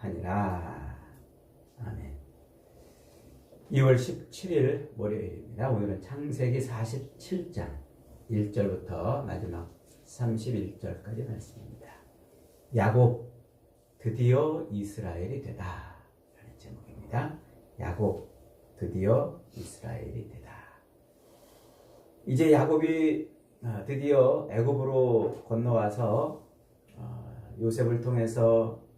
하니라. 아멘. 2월 17일 월요일입니다. 오늘은 창세기 47장 1절부터 마지막 31절까지 말씀입니다. 야곱 드디어 이스라엘이 되다. 라는 제목입니다. 야곱 드디어 이스라엘이 되다. 이제 야곱이 아, 드디어 애굽으로 건너와서 어, 요셉을 통해서 어,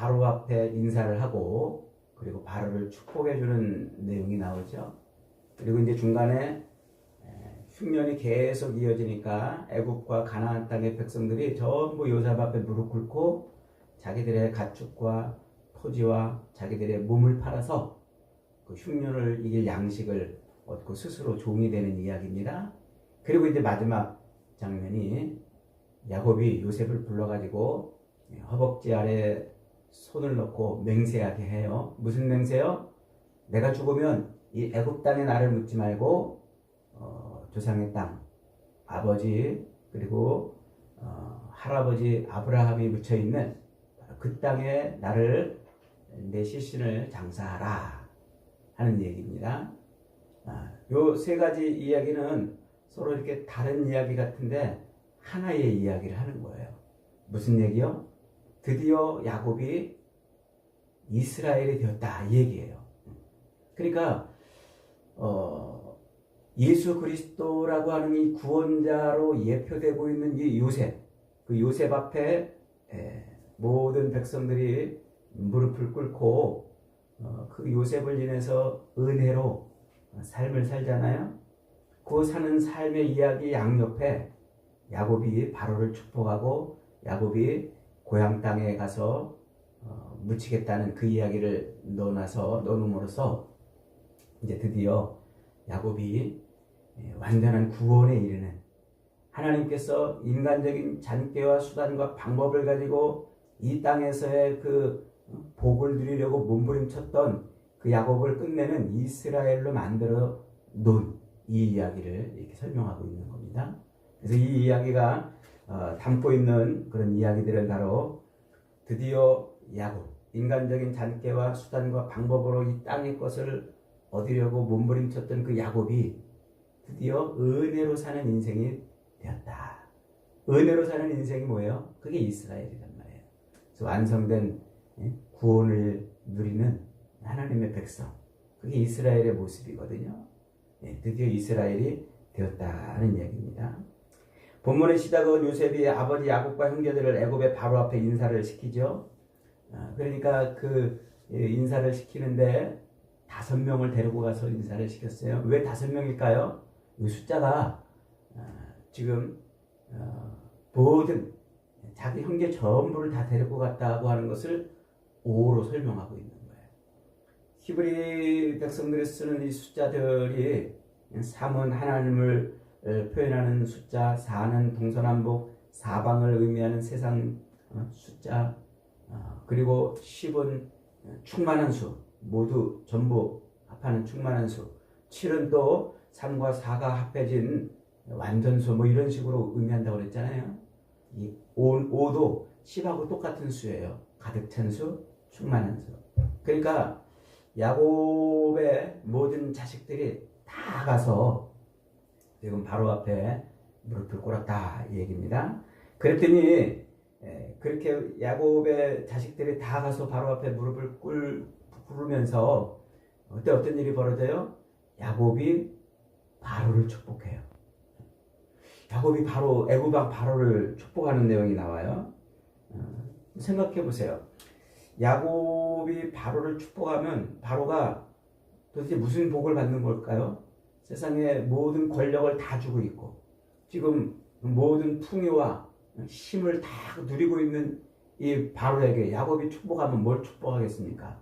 바로 앞에 인사를 하고 그리고 바로를 축복해 주는 내용이 나오죠. 그리고 이제 중간에 에, 흉년이 계속 이어지니까 애굽과 가나안 땅의 백성들이 전부 요셉 앞에 무릎 꿇고 자기들의 가축과 토지와 자기들의 몸을 팔아서 그 흉년을 이길 양식을 얻고 스스로 종이 되는 이야기입니다. 그리고 이제 마지막 장면이 야곱이 요셉을 불러가지고 허벅지 아래 손을 넣고 맹세하게 해요. 무슨 맹세요? 내가 죽으면 이 애굽 땅에 나를 묻지 말고 어, 조상의 땅, 아버지 그리고 어, 할아버지 아브라함이 묻혀 있는 그 땅에 나를 내 시신을 장사하라 하는 얘기입니다. 아, 요세 가지 이야기는 서로 이렇게 다른 이야기 같은데 하나의 이야기를 하는 거예요. 무슨 얘기요? 드디어 야곱이 이스라엘이 되었다 이 얘기예요. 그러니까 어, 예수 그리스도라고 하는 이 구원자로 예표되고 있는 이 요셉, 그 요셉 앞에 에, 모든 백성들이 무릎을 꿇고 어, 그 요셉을 인해서 은혜로 삶을 살잖아요. 그 사는 삶의 이야기 양옆에 야곱이 바로를 축복하고 야곱이 고향 땅에 가서 어, 묻히겠다는 그 이야기를 넣어놔서 넣음으로써 이제 드디어 야곱이 예, 완전한 구원에 이르는 하나님께서 인간적인 잔꾀와 수단과 방법을 가지고 이 땅에서의 그 복을 누리려고 몸부림쳤던 그 야곱을 끝내는 이스라엘로 만들어 놓은 이 이야기를 이렇게 설명하고 있는 겁니다. 그래서 이 이야기가 어, 담고 있는 그런 이야기들을 바로 드디어 야곱, 인간적인 잔꾀와 수단과 방법으로 이 땅의 것을 얻으려고 몸부림쳤던 그 야곱이 드디어 은혜로 사는 인생이 되었다. 은혜로 사는 인생이 뭐예요? 그게 이스라엘이란 말이에요. 그래서 완성된 예, 구원을 누리는 하나님의 백성. 그게 이스라엘의 모습이거든요. 예, 드디어 이스라엘이 되었다는 이야기입니다. 본문의 시작은 요셉이 아버지 야곱과 형제들을 애굽의 바로 앞에 인사를 시키죠. 아, 그러니까 그 예, 인사를 시키는데 다섯 명을 데리고 가서 인사를 시켰어요. 왜 다섯 명일까요? 이 숫자가 아, 지금 어, 모든 자기 형제 전부를 다 데리고 갔다고 하는 것을 5로 설명하고 있는 거예요. 히브리 백성들이 쓰는 이 숫자들이 3은 하나님을 표현하는 숫자, 4는 동서남북 사방을 의미하는 세상 어, 숫자, 어, 그리고 10은 충만한 수, 모두 전부 합하는 충만한 수, 7은 또 3과 4가 합해진 완전수, 뭐 이런 식으로 의미한다고 그랬잖아요. 이 5, 도 10하고 똑같은 수예요. 가득 찬 수, 충만한 수. 그러니까 야곱의 모든 자식들이 다 가서 지금 바로 앞에 무릎을 꿇었다 이 얘기입니다. 그랬더니 에, 그렇게 야곱의 자식들이 다 가서 바로 앞에 무릎을 꿇, 꿇으면서 어때 어떤 일이 벌어져요? 야곱이 바로를 축복해요. 야곱이 바로 애굽왕 바로를 축복하는 내용이 나와요. 어, 생각해 보세요. 야곱이 바로를 축복하면 바로가 도대체 무슨 복을 받는 걸까요? 세상의 모든 권력을 다 주고 있고 지금 모든 풍요와 힘을 다 누리고 있는 이 바로에게 야곱이 축복하면 뭘 축복하겠습니까?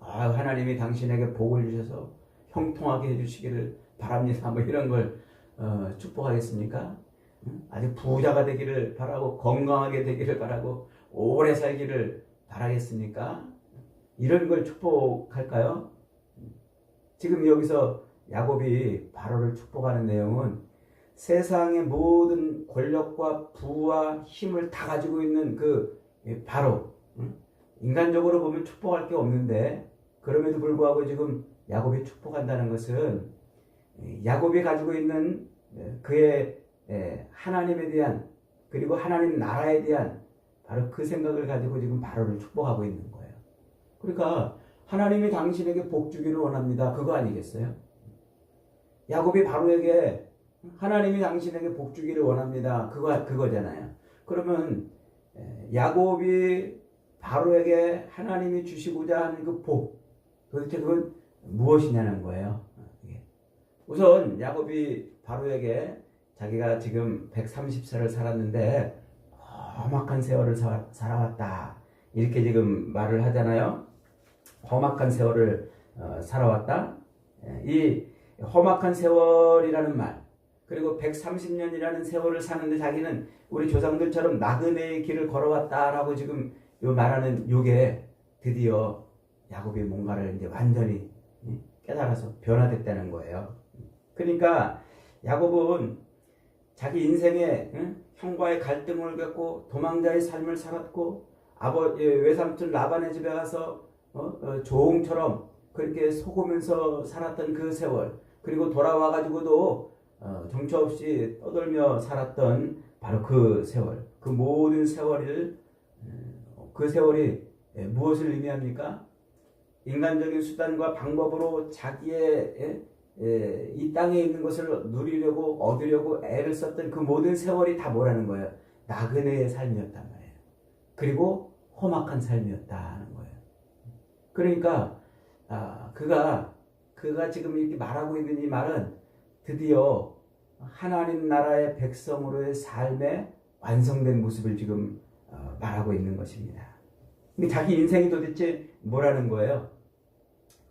아, 하나님이 당신에게 복을 주셔서 형통하게 해주시기를 바랍니다. 뭐 이런 걸 어, 축복하겠습니까? 아주 부자가 되기를 바라고 건강하게 되기를 바라고 오래 살기를 바라겠습니까? 이런 걸 축복할까요? 지금 여기서 야곱이 바로를 축복하는 내용은 세상의 모든 권력과 부와 힘을 다 가지고 있는 그 바로 인간적으로 보면 축복할 게 없는데 그럼에도 불구하고 지금 야곱이 축복한다는 것은 야곱이 가지고 있는 그의 하나님에 대한 그리고 하나님 나라에 대한 바로 그 생각을 가지고 지금 바로를 축복하고 있는 거예요. 그러니까 하나님이 당신에게 복 주기를 원합니다. 그거 아니겠어요? 야곱이 바로에게 하나님이 당신에게 복 주기를 원합니다. 그거 그거잖아요. 그러면 야곱이 바로에게 하나님이 주시고자 하는 그 복, 도대체 그건 무엇이냐는 거예요. 우선 야곱이 바로에게 자기가 지금 130세를 살았는데 험악한 세월을 사, 살아왔다. 이렇게 지금 말을 하잖아요. 험악한 세월을 어, 살아왔다. 이 험악한 세월이라는 말, 그리고 130년이라는 세월을 사는데 자기는 우리 조상들처럼 나그네의 길을 걸어왔다라고 지금 요 말하는 요게 드디어 야곱이 뭔가를 이제 완전히 깨달아서 변화됐다는 거예요. 그러니까 야곱은 자기 인생에 형과의 갈등을 겪고 도망자의 삶을 살았고 아버지 외삼촌 라반의 집에 가서 어? 어, 조홍처럼 그렇게 속으면서 살았던 그 세월 그리고 돌아와 가지고도 어, 정처 없이 떠돌며 살았던 바로 그 세월 그 모든 세월을 그 세월이 예, 무엇을 의미합니까? 인간적인 수단과 방법으로 자기의 예, 예, 이 땅에 있는 것을 누리려고 얻으려고 애를 썼던 그 모든 세월이 다 뭐라는 거예요? 나그네의 삶이었단 말이에요. 그리고 험악한 삶이었다는 거예요. 그러니까 아, 그가 그가 지금 이렇게 말하고 있는 이 말은 드디어 하나님 나라의 백성으로의 삶의 완성된 모습을 지금 어, 말하고 있는 것입니다. 자기 인생이 도대체 뭐라는 거예요?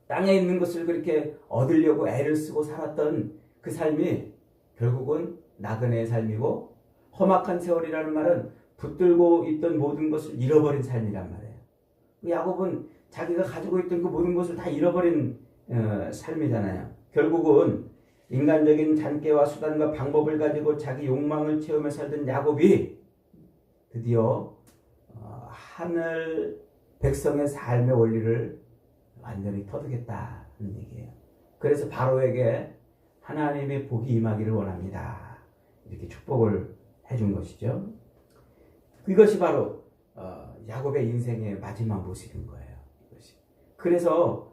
땅에 있는 것을 그렇게 얻으려고 애를 쓰고 살았던 그 삶이 결국은 나그네의 삶이고 험악한 세월이라는 말은 붙들고 있던 모든 것을 잃어버린 삶이란 말이에요. 야곱은 자기가 가지고 있던 그 모든 것을 다 잃어버린 어, 삶이잖아요. 결국은 인간적인 잔꾀와 수단과 방법을 가지고 자기 욕망을 채우며 살던 야곱이 드디어 어, 하늘 백성의 삶의 원리를 완전히 터득했다는 얘기예요. 그래서 바로에게 하나님의 복이 임하기를 원합니다. 이렇게 축복을 해준 것이죠. 이것이 바로 어, 야곱의 인생의 마지막 모습인 거예요. 그래서 어,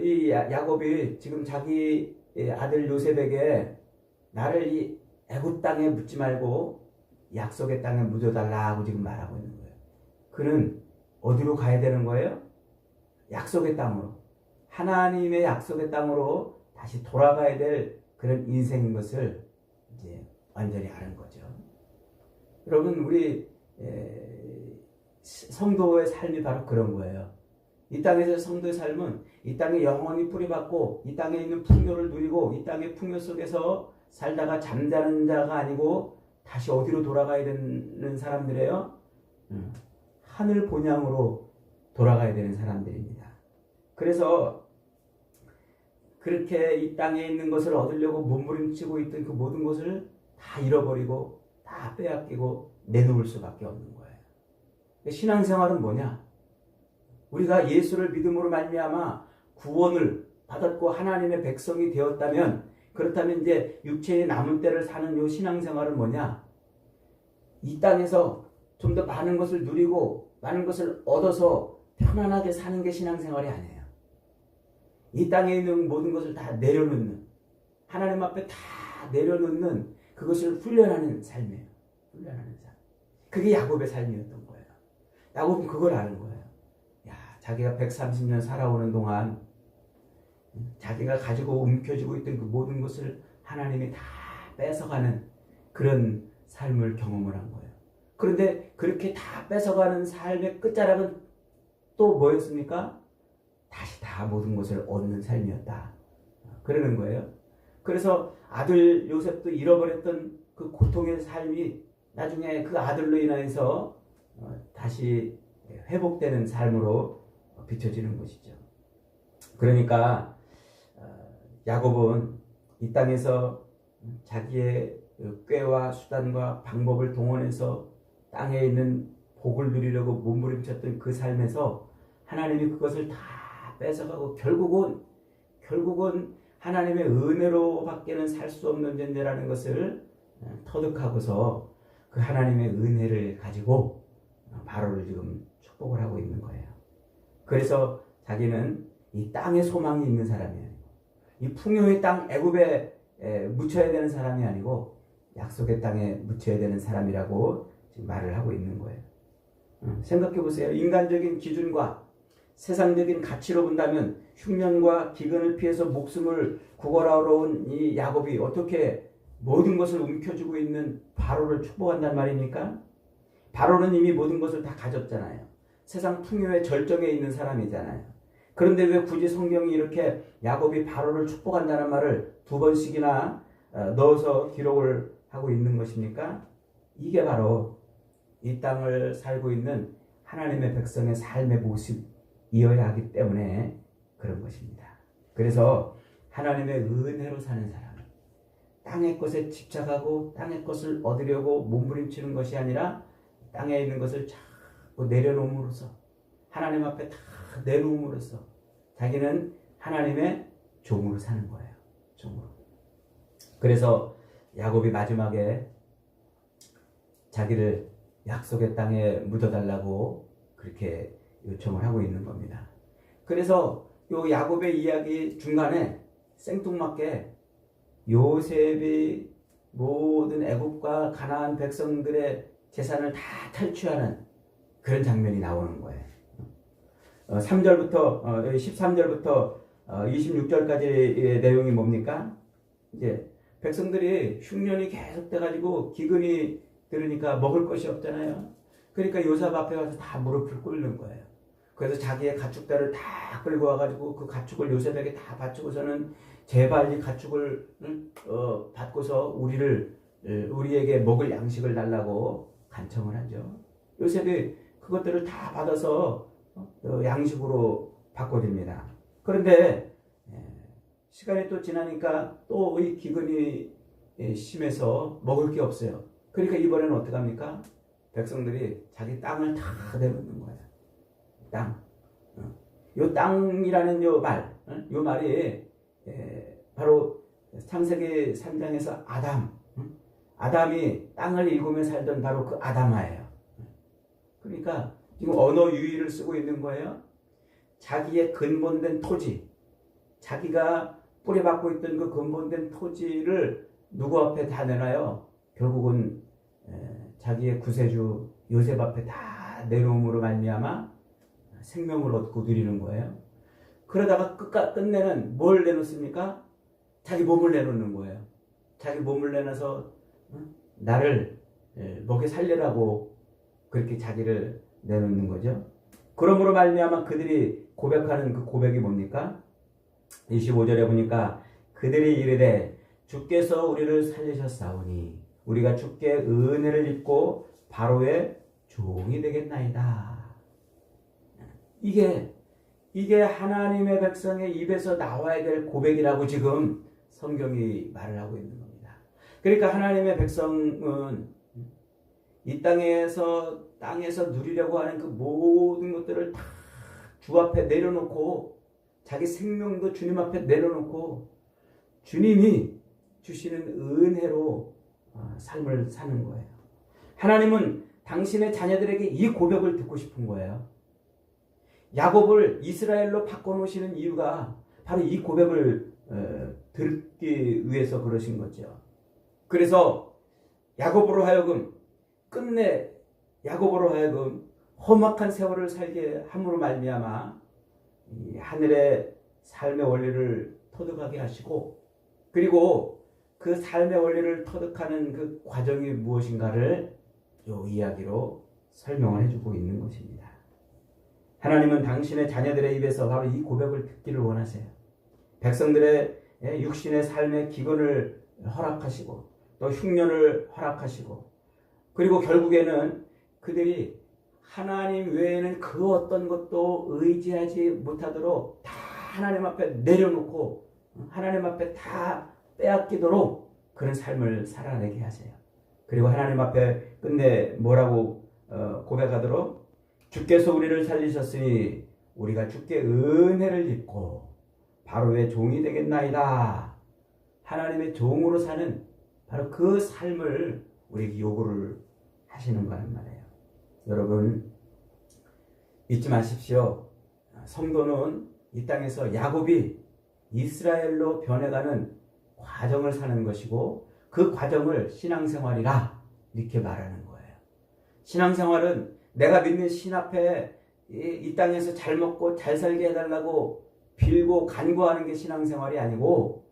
이 야곱이 지금 자기 아들 요셉에게 나를 이 애굽 땅에 묻지 말고 약속의 땅에 묻어달라고 지금 말하고 있는 거예요. 그는 어디로 가야 되는 거예요? 약속의 땅으로. 하나님의 약속의 땅으로 다시 돌아가야 될 그런 인생인 것을 이제 완전히 아는 거죠. 여러분, 우리 성도의 삶이 바로 그런 거예요. 이 땅에서 성도의 삶은 이 땅에 영원히 뿌리박고 이 땅에 있는 풍요를 누리고 이 땅의 풍요 속에서 살다가 잠자는 자가 아니고 다시 어디로 돌아가야 되는 사람들이에요? 하늘 본향으로 돌아가야 되는 사람들입니다. 그래서 그렇게 이 땅에 있는 것을 얻으려고 몸부림치고 있던 그 모든 것을 다 잃어버리고 다 빼앗기고 내놓을 수밖에 없는 거예요. 신앙생활은 뭐냐? 우리가 예수를 믿음으로 말미암아 구원을 받았고 하나님의 백성이 되었다면 그렇다면 이제 육체의 남은 때를 사는 요 신앙생활은 뭐냐? 이 땅에서 좀 더 많은 것을 누리고 많은 것을 얻어서 편안하게 사는 게 신앙생활이 아니에요. 이 땅에 있는 모든 것을 다 내려놓는 하나님 앞에 다 내려놓는 그것을 훈련하는 삶이에요. 훈련하는 삶. 그게 야곱의 삶이었던 거예요. 야곱은 그걸 아는 거예요. 야, 자기가 130년 살아오는 동안 자기가 가지고 움켜쥐고 있던 그 모든 것을 하나님이 다 뺏어가는 그런 삶을 경험을 한 거예요. 그런데 그렇게 다 뺏어가는 삶의 끝자락은 또 뭐였습니까? 다시 다 모든 것을 얻는 삶이었다. 그러는 거예요. 그래서 아들 요셉도 잃어버렸던 그 고통의 삶이 나중에 그 아들로 인하여서 어, 다시 회복되는 삶으로 비춰지는 것이죠. 그러니까 어, 야곱은 이 땅에서 자기의 그 꾀와 수단과 방법을 동원해서 땅에 있는 복을 누리려고 몸부림쳤던 그 삶에서 하나님이 그것을 다 뺏어가고 결국은 결국은 하나님의 은혜로 밖에는 살 수 없는 존재라는 것을 어, 터득하고서 그 하나님의 은혜를 가지고 어, 바로를 지금 축복을 하고 있는 거예요. 그래서 자기는 이 땅에 소망이 있는 사람이 아니고 이 풍요의 땅 애굽에 묻혀야 되는 사람이 아니고 약속의 땅에 묻혀야 되는 사람이라고 지금 말을 하고 있는 거예요. 어, 생각해 보세요. 인간적인 기준과 세상적인 가치로 본다면 흉년과 기근을 피해서 목숨을 구걸하러 온 이 야곱이 어떻게 모든 것을 움켜쥐고 있는 바로를 축복한단 말입니까? 바로는 이미 모든 것을 다 가졌잖아요. 세상 풍요의 절정에 있는 사람이잖아요. 그런데 왜 굳이 성경이 이렇게 야곱이 바로를 축복한다는 말을 두 번씩이나 어, 넣어서 기록을 하고 있는 것입니까? 이게 바로 이 땅을 살고 있는 하나님의 백성의 삶의 모습이어야 하기 때문에 그런 것입니다. 그래서 하나님의 은혜로 사는 사람, 땅의 것에 집착하고 땅의 것을 얻으려고 몸부림치는 것이 아니라 땅에 있는 것을 자꾸 내려놓음으로써 하나님 앞에 다 내놓음으로써 자기는 하나님의 종으로 사는 거예요. 종으로. 그래서 야곱이 마지막에 자기를 약속의 땅에 묻어달라고 그렇게 요청을 하고 있는 겁니다. 그래서 요 야곱의 이야기 중간에 생뚱맞게 요셉이 모든 애굽과 가나안 백성들의 재산을 다 탈취하는 그런 장면이 나오는 거예요. 3절부터 13절부터 26절까지의 내용이 뭡니까? 이제 백성들이 흉년이 계속돼 가지고 기근이 들으니까 먹을 것이 없잖아요. 그러니까 요셉 앞에 가서 다 무릎을 꿇는 거예요. 그래서 자기의 가축들을 다 끌고 와가지고 그 가축을 요셉에게 다 바치고서는 제발 이 가축을 어, 받고서 우리를 우리에게 먹을 양식을 달라고 간청을 하죠. 요셉이 그것들을 다 받아서 어, 양식으로 바꿔줍니다. 그런데 예, 시간이 또 지나니까 또 이 기근이 예, 심해서 먹을 게 없어요. 그러니까 이번에는 어떡합니까? 백성들이 자기 땅을 다 내놓는 거예요. 땅. 어. 요 땅이라는 요 말, 어? 요 말이 바로 창세기 3장에서 아담, 아담이 땅을 일구며 살던 바로 그 아담아예요. 그러니까 지금 언어 유의를 쓰고 있는 거예요. 자기의 근본된 토지, 자기가 뿌려받고 있던 그 근본된 토지를 누구 앞에 다 내놔요? 결국은 자기의 구세주 요셉 앞에 다 내놓음으로 말미암아 생명을 얻고 누리는 거예요. 그러다가 끝까, 끝내는 뭘 내놓습니까? 자기 몸을 내놓는 거예요. 자기 몸을 내놔서 나를 먹여 살려라고 그렇게 자기를 내놓는 거죠. 그러므로 말미암아 그들이 고백하는 그 고백이 뭡니까? 25절에 보니까 그들이 이르되 주께서 우리를 살리셨사오니 우리가 주께 은혜를 입고 바로의 종이 되겠나이다. 이게 이게 하나님의 백성의 입에서 나와야 될 고백이라고 지금 성경이 말을 하고 있는 겁니다. 그러니까 하나님의 백성은 이 땅에서 땅에서 누리려고 하는 그 모든 것들을 다 주 앞에 내려놓고 자기 생명도 주님 앞에 내려놓고 주님이 주시는 은혜로 어, 삶을 사는 거예요. 하나님은 당신의 자녀들에게 이 고백을 듣고 싶은 거예요. 야곱을 이스라엘로 바꿔놓으시는 이유가 바로 이 고백을 어, 듣기 위해서 그러신 거죠. 그래서 야곱으로 하여금 끝내 야곱으로 하여금 험악한 세월을 살게 함으로 말미암아 하늘의 삶의 원리를 터득하게 하시고 그리고 그 삶의 원리를 터득하는 그 과정이 무엇인가를 이 이야기로 설명을 해주고 있는 것입니다. 하나님은 당신의 자녀들의 입에서 바로 이 고백을 듣기를 원하세요. 백성들의 육신의 삶의 기근을 허락하시고 또 흉년을 허락하시고 그리고 결국에는 그들이 하나님 외에는 그 어떤 것도 의지하지 못하도록 다 하나님 앞에 내려놓고 하나님 앞에 다 빼앗기도록 그런 삶을 살아내게 하세요. 그리고 하나님 앞에 끝내 뭐라고 어, 고백하도록 주께서 우리를 살리셨으니 우리가 주께 은혜를 입고 바로의 종이 되겠나이다. 하나님의 종으로 사는 바로 그 삶을 우리에게 요구를 하시는 거란 말이에요. 여러분 잊지 마십시오. 성도는 이 땅에서 야곱이 이스라엘로 변해가는 과정을 사는 것이고 그 과정을 신앙생활이라 이렇게 말하는 거예요. 신앙생활은 내가 믿는 신 앞에 이, 이 땅에서 잘 먹고 잘 살게 해달라고 빌고 간구하는 게 신앙생활이 아니고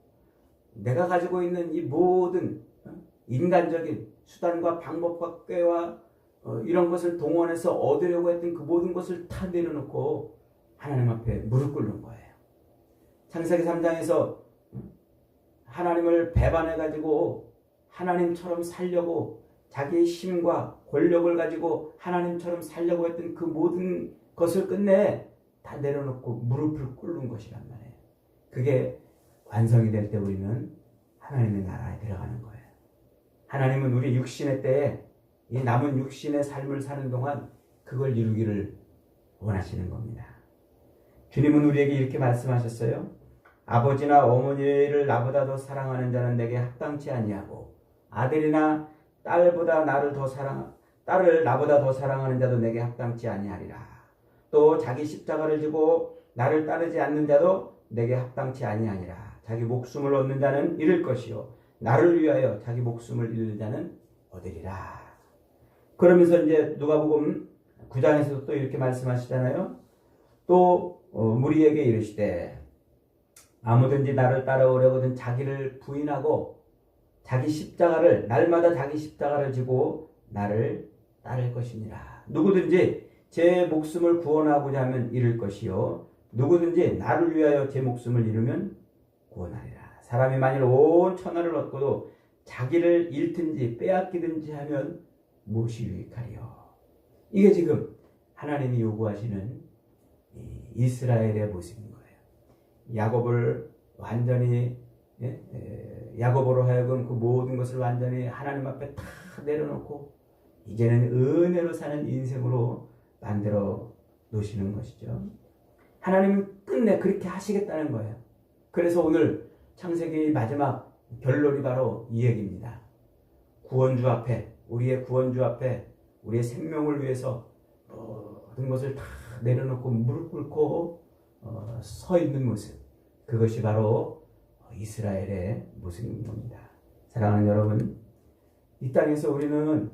내가 가지고 있는 이 모든 어, 인간적인 수단과 방법과 꾀와 어, 이런 것을 동원해서 얻으려고 했던 그 모든 것을 다 내려놓고 하나님 앞에 무릎 꿇는 거예요. 창세기 3장에서 하나님을 배반해 가지고 하나님처럼 살려고 자기의 힘과 권력을 가지고 하나님처럼 살려고 했던 그 모든 것을 끝내 다 내려놓고 무릎을 꿇는 것이란 말이에요. 그게 완성이 될 때 우리는 하나님의 나라에 들어가는 거예요. 하나님은 우리 육신의 때에 이 남은 육신의 삶을 사는 동안 그걸 이루기를 원하시는 겁니다. 주님은 우리에게 이렇게 말씀하셨어요. 아버지나 어머니를 나보다 더 사랑하는 자는 내게 합당치 아니하고 아들이나 딸보다 나를 더 사랑 딸을 나보다 더 사랑하는 자도 내게 합당치 아니하리라. 또 자기 십자가를 지고 나를 따르지 않는 자도 내게 합당치 아니하니라. 자기 목숨을 얻는 자는 잃을 것이요 나를 위하여 자기 목숨을 잃는 자는 얻으리라. 그러면서 이제 누가복음 9장에서도 또 이렇게 말씀하시잖아요. 또 어, 무리에게 이르시되 아무든지 나를 따라오려거든 자기를 부인하고 자기 십자가를 날마다 자기 십자가를 지고 나를 따를 것이니라. 누구든지 제 목숨을 구원하고자 하면 잃을 것이요 누구든지 나를 위하여 제 목숨을 잃으면 구원하리라. 사람이 만일 온 천하를 얻고도 자기를 잃든지 빼앗기든지 하면 무엇이 유익하리요? 이게 지금 하나님이 요구하시는 이스라엘의 모습인 거예요. 야곱을 완전히 예? 야곱으로 하여금 그 모든 것을 완전히 하나님 앞에 다 내려놓고 이제는 은혜로 사는 인생으로 만들어 놓으시는 것이죠. 하나님은 끝내 그렇게 하시겠다는 거예요. 그래서 오늘 창세기 마지막 결론이 바로 이 얘기입니다. 구원주 앞에 우리의 구원주 앞에 우리의 생명을 위해서 모든 것을 다 내려놓고 무릎 꿇고 어, 서 있는 모습 그것이 바로 이스라엘의 모습인 겁니다. 사랑하는 여러분, 이 땅에서 우리는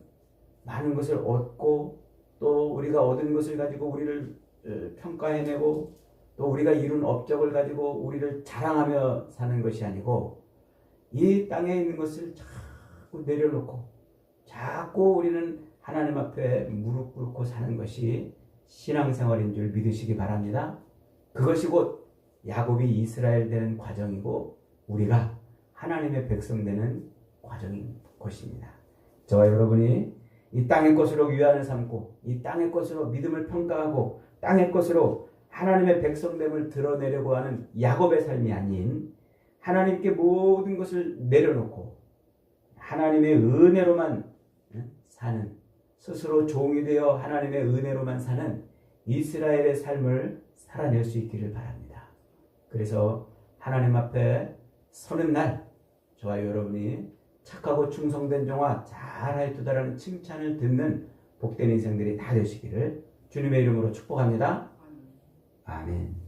많은 것을 얻고 또 우리가 얻은 것을 가지고 우리를 어, 평가해내고 또 우리가 이룬 업적을 가지고 우리를 자랑하며 사는 것이 아니고 이 땅에 있는 것을 자꾸 내려놓고 자꾸 우리는 하나님 앞에 무릎 꿇고 사는 것이 신앙생활인 줄 믿으시기 바랍니다. 그것이 곧 야곱이 이스라엘 되는 과정이고 우리가 하나님의 백성 되는 과정인 것입니다. 저와 여러분이 이 땅의 것으로 위안을 삼고 이 땅의 것으로 믿음을 평가하고 땅의 것으로 하나님의 백성됨을 드러내려고 하는 야곱의 삶이 아닌 하나님께 모든 것을 내려놓고 하나님의 은혜로만 사는 스스로 종이 되어 하나님의 은혜로만 사는 이스라엘의 삶을 살아낼 수 있기를 바랍니다. 그래서 하나님 앞에 서는 날 저와 여러분이 착하고 충성된 종아 잘하였도다라는 칭찬을 듣는 복된 인생들이 다 되시기를 주님의 이름으로 축복합니다. 아멘.